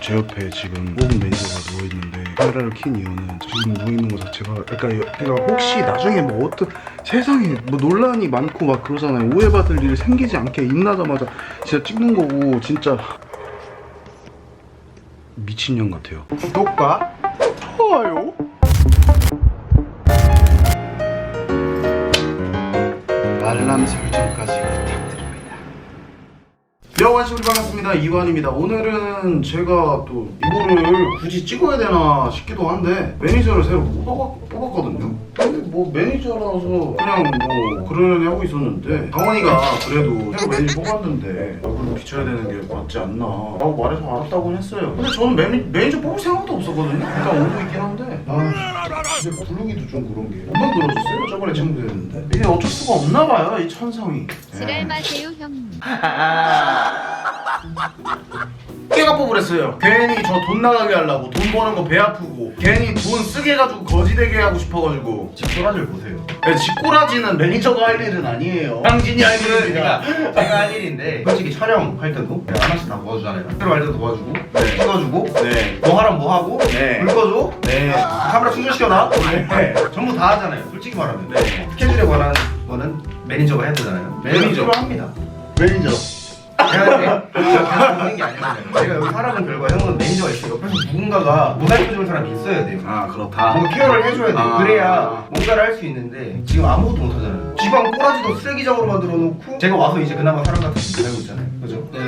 제 옆에 지금 뽑은 매니저가 누워 있는데 카메라를 킨 이유는 지금 누워 있는 것 자체가 약간 얘가 혹시 나중에 뭐 어떤 세상에 뭐 논란이 많고 막 그러잖아요 오해받을 일이 생기지 않게 입나자마자 진짜 찍는 거고 진짜 미친년 같아요. 구독과 좋아요. 알람 설정까지 부탁 우리 반갑습니다. 이완입니다. 오늘은 제가 또 이거를 굳이 찍어야 되나 싶기도 한데 매니저를 새로 뽑았, 뽑았거든요. 근데 뭐 매니저라서 그냥 뭐 그러려니 하고 있었는데 강원이가 그래도 새로 매니저 뽑았는데 얼굴 비춰야 되는 게 맞지 않나 라고 말해서 알았다고 했어요. 근데 저는 매니, 매니저 뽑을 생각도 없었거든요. 일단 오고 있긴 한데 아 근데 부르기도 좀 그런 게 금방 들어줬어요. 저번에 친구들했는데 이게 어쩔 수가 없나 봐요. 이 천성이. 지랄 마세요 형님. 깨가 뽑으랬어요. 괜히 저 돈 나가게 하려고 돈 버는 거 배 아프고 괜히 돈 쓰게 해가지고 거지되게 하고 싶어가지고 집도라지를 보세요. 네, 집꼬라지는 매니저가 할 일은 아니에요. 당진이 할 일입니다. 그러니까 제가 할 일인데 솔직히 촬영할 때도 내가 하나씩 다 도와주잖아요. 새로 할 때도 도와주고 찍어주고 네. 뭐 하라면 뭐 하고 네. 불 꺼줘 네. 카메라 충전시켜놔 네. 전부 다 하잖아요. 솔직히 말하면 네. 스케줄에 관한 거는 매니저가 해야 되잖아요. 매니저. 필요합니다. 매니저. 제가 보는 게 아니잖아요. 제가 여기 사람은 별거 형은 매니저가 있어요. 옆에서 누군가가 모자이크 줄 사람이 있어야 돼요. 아 그렇다. 뭔가 케어를 해줘야 돼. 아. 그래야 뭔가를 할 수 있는데 지금 아무것도 못 하잖아요. 지방 꼬라지도 쓰레기장으로 만들어 놓고 제가 와서 이제 그나마 사람 같은 짓 하고 있잖아요. 그죠? 네.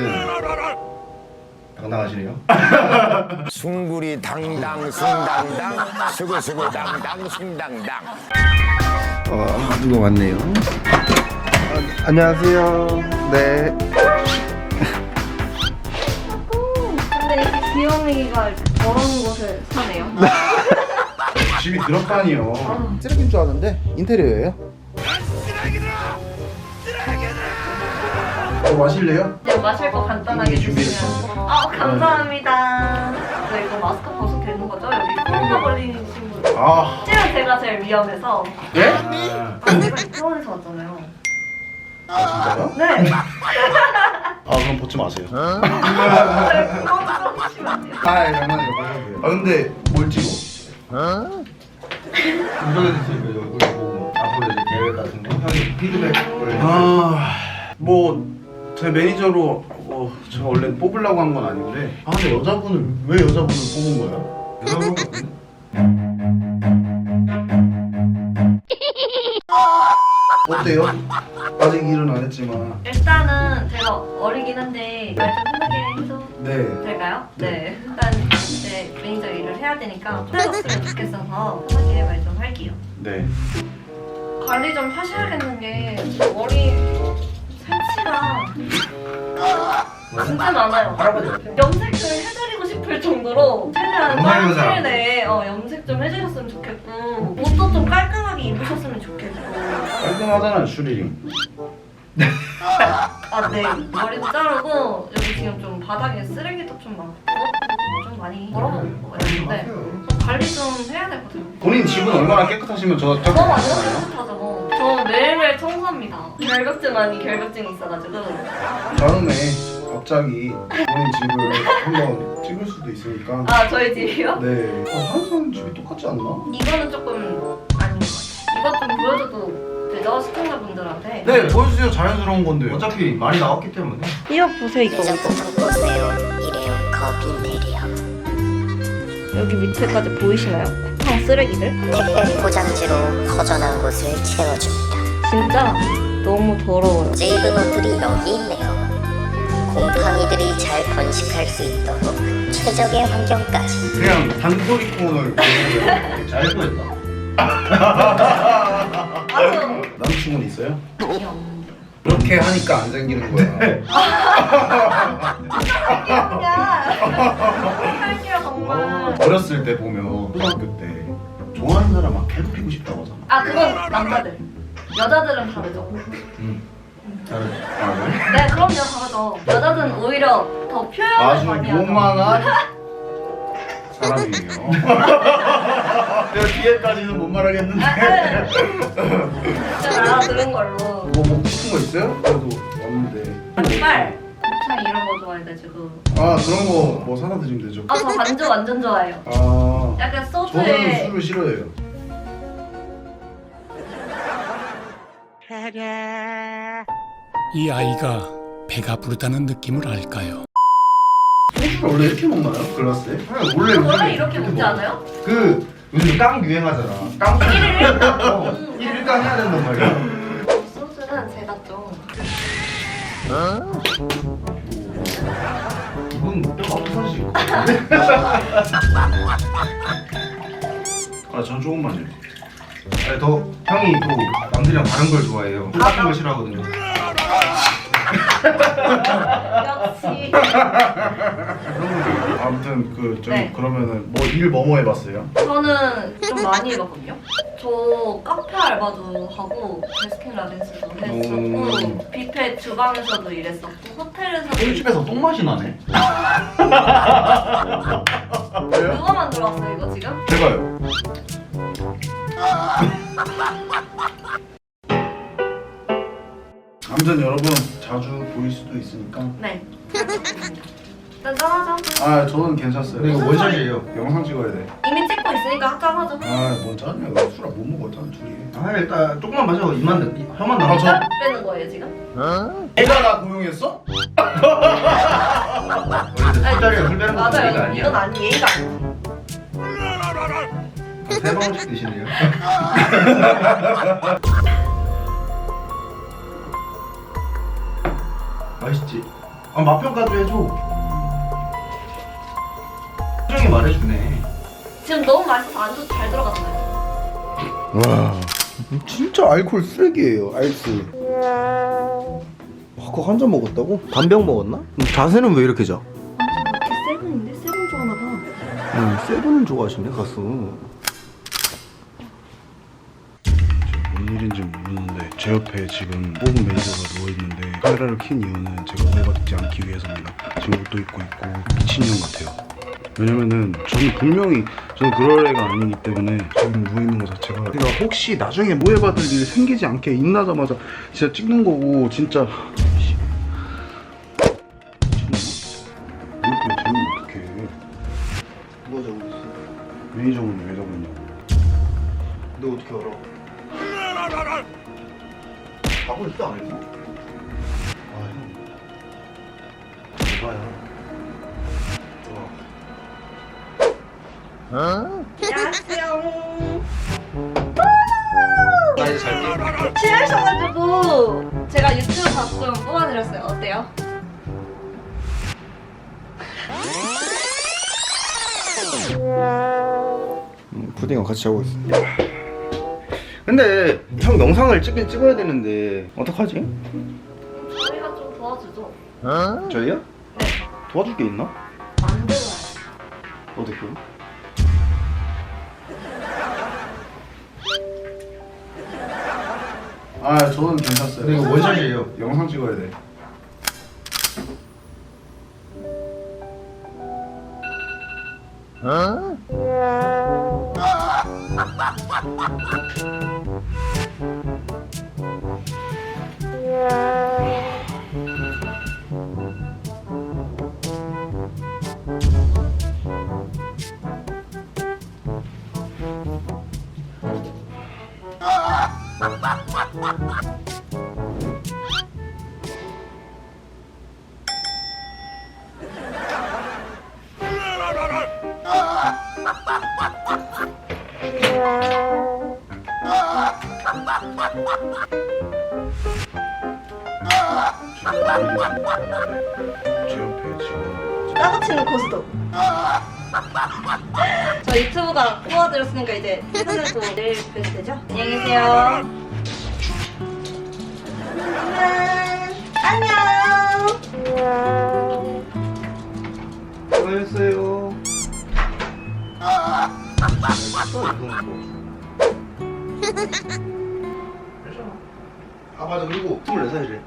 당당하시네요. 숭구리 당당 숭당당 수구수구 당당 숭당당 어, 누가 왔네요. 안녕하세요. 네. 이렇게 더러운 곳을 사네요. 집이 들었다니요. 쓰레기인 줄 아는데 인테리어예요. 어, 마실래요? 이제 마실 거 간단하게 이미. 준비했어요. 아 감사합니다. 저 이거 마스크 벗어도 되는 거죠? 여기 코로나 걸리신 분. 아. 실은 제가 제일 위험해서. 네? 아, 제가 이태원에서 왔잖아요. 아 진짜요? 네. 아 그럼 벗지 마세요. 그거 좀 하시면 안 돼요? 아. 아 근데 뭘 찍어? 이쪽에 지금 얼굴 보고 앞으로 이제 계획 같은 거 형이 피드백을 아, 뭐 제 매니저로 뭐 제가 원래 뽑으려고 한 건 아닌데 아 근데 여자분을 왜 여자분을 뽑은 거예요? 여자분 어때요? 아직 일은 안 했지만 일단은 제가 어리긴 한데 말 좀 편하게 해도 네 될까요? 네. 네. 일단 이제 매니저 일을 해야 되니까 편해졌으면 좋겠어서 편하게 말 좀 할게요. 네. 관리 좀 하셔야겠는 게 머리 색치가 진짜 많아요. 할아버지. 염색을 해드리고 싶을 정도로 최대한 정말. 시일 내에 어, 염색 좀 해주셨으면 좋겠고 옷도 좀 깔끔하게 입으셨으면 좋겠고 깔끔하잖아요 슈리링 아 네 머리도 자르고 여기 지금 좀 바닥에 쓰레기도 좀 많고 좀 많이 더러워 보여요. 좀 관리 좀 해야 되거든요. 본인 집은 얼마나 깨끗하시면 저 너무 저- 완전 깨끗하죠. 저 매일매일 청소합니다. 결벽증 아닌 결벽증이 있어가지고. 다음에 갑자기 본인 집을 한번 찍을 수도 있으니까 아 저희 집이요? 네 아, 다른 사람 집이 똑같지 않나? 이거는 조금 아닌 것 같아요. 이것 좀 보여줘도 되죠 시청자분들한테. 네 보여주세요 자연스러운 건데 어차피 많이 나왔기 때문에 이거 보세요 이거. 보세요. 이래요 컵 인테리어. 여기 밑에까지 보이시나요? 쿠팡 쓰레기들? 택배 포장지로 허전한 곳을 채워줍니다. 진짜 너무 더러워요. 짧은 옷들이 여기 있네요. 곰팡이들이 잘 번식할 수 있도록 최적의 환경까지. 그냥 단소리폰을 보여줘요 잘 보였다. 아주 남친은 있어요? 그렇게 하니까 안 생기는 거야 할게요 정말. 어렸을 때 보면 초등학교 때 좋아하는 사람 막 괴롭히고 싶다고 하잖아 아 그건 남자들. 여자들은 다르죠. 잘했어. 아 그래? 네 그럼요 다르죠. 여자들은 오히려 더 표현을 아주 많이 하죠. 요만한 사람이에요 내가 뒤에까지는 못 말하겠는데 아, 네. 제가 알아들은 걸로. 뭐 먹고 싶은 거 있어요? 그래도 없는데 닭발, 매운탕 이런 거 좋아해요 지금. 아 그런 거 뭐 사다 드리면 되죠. 아 저 반주 완전 좋아해요. 아 약간 저는 소주에 술을 싫어해요. 이 아이가 배가 부르다는 느낌을 알까요? 소주를 원래 이렇게 먹나요? 글라스에? 그냥 원래 원래 이렇게 먹지. 않아요? 그 요즘 깡 유행하잖아. 깡 1일 1당. 어, 1일 깡 해야 된단 말이야. 소주는 제가 좀 이건 뼈가 없어지실 것아전 조금만요. 아니, 더 형이 또 남들이랑 다른 걸 좋아해요. 똑같은 걸 싫어하거든요. 역시 아무튼 그좀 네. 그러면은 뭐 일 뭐뭐 해봤어요? 저는 좀 많이 해봤거든요. 저 카페 알바도 하고 베스킨 라빈스도 했었고 음. 뷔페 주방에서도 일했었고 호텔에서도 우리 집에서 똥맛이 나네. 누가 만들어 왔어요 이거 지금? 제가요. 아무튼 여러분 보일 수도 있으니까 네. 일단 짠하죠. 아 저는 괜찮았어요. 근데 이거 원샷이에요. 영상 찍어야 돼. 이미 찍고 있으니까 짠하죠. 아뭔 짠이야 술을 못 먹어 짠 둘이. 아 일단 조금만 마셔. 입만 나- 혀만 아. 저- 짠 빼는 거예요 지금? 내가 나 고용했어? 술자리가 술 빼는 거 맞아요. 예의가 아니야. 이건 아니 예의가 아니에요. 세 방울씩 드시네요. 맛있지? 아 맛평가도 해줘. 표정이 말해주네. 지금 너무 맛있어서 안주 잘 들어갔어요. 와 진짜 알콜 쓰레기예요 알스. 아까 한 잔 먹었다고? 반병 먹었나? 자세는 왜 이렇게 자? 이렇게 세븐인데 세븐 좋아하나 봐. 응 세븐 좋아하시네 가수. 뭔 일인지 모르는데 제 옆에 지금 뽑은 매니저가 누워있는데 카메라를 킨 이유는 제가 오해받지 않기 위해서입니다. 지금 옷도 입고 있고 미친년 같아요. 왜냐면은 저는 분명히 저는 그럴 애가 아니기 때문에 지금 누워있는 거 자체가 내가 혹시 나중에 오해받을 일 생기지 않게 일나자마자 진짜 찍는 거고 진짜? 매니저분이 왜 있냐고. 너 어떻게 알아? 자고 있어 안 했어? 아형 누가야 안녕하세요. 나 이제 잘게. 취하셔가지고 제가 유튜브 봤으면 뽑아드렸어요. 어때요? 푸딩이랑 같이 자고 있어. 근데 형 영상을 찍긴 찍어야 되는데 어떡하지? 저희가 좀 도와주죠. 저희요? 네. 도와줄 게 있나? 만들어요. 어떻게? 아 저는 괜찮았어요 근데 이거 원샷이에요. 영상 찍어야 돼 제 옆에 지금 따가치는 고스톱. 저 유튜브가 뽑아드렸으니까 이제 또 내일 뵈도 되죠? 안녕히 계세요. 안녕. 안녕. 수고하셨어요. 아 맞아 그리고 24살이래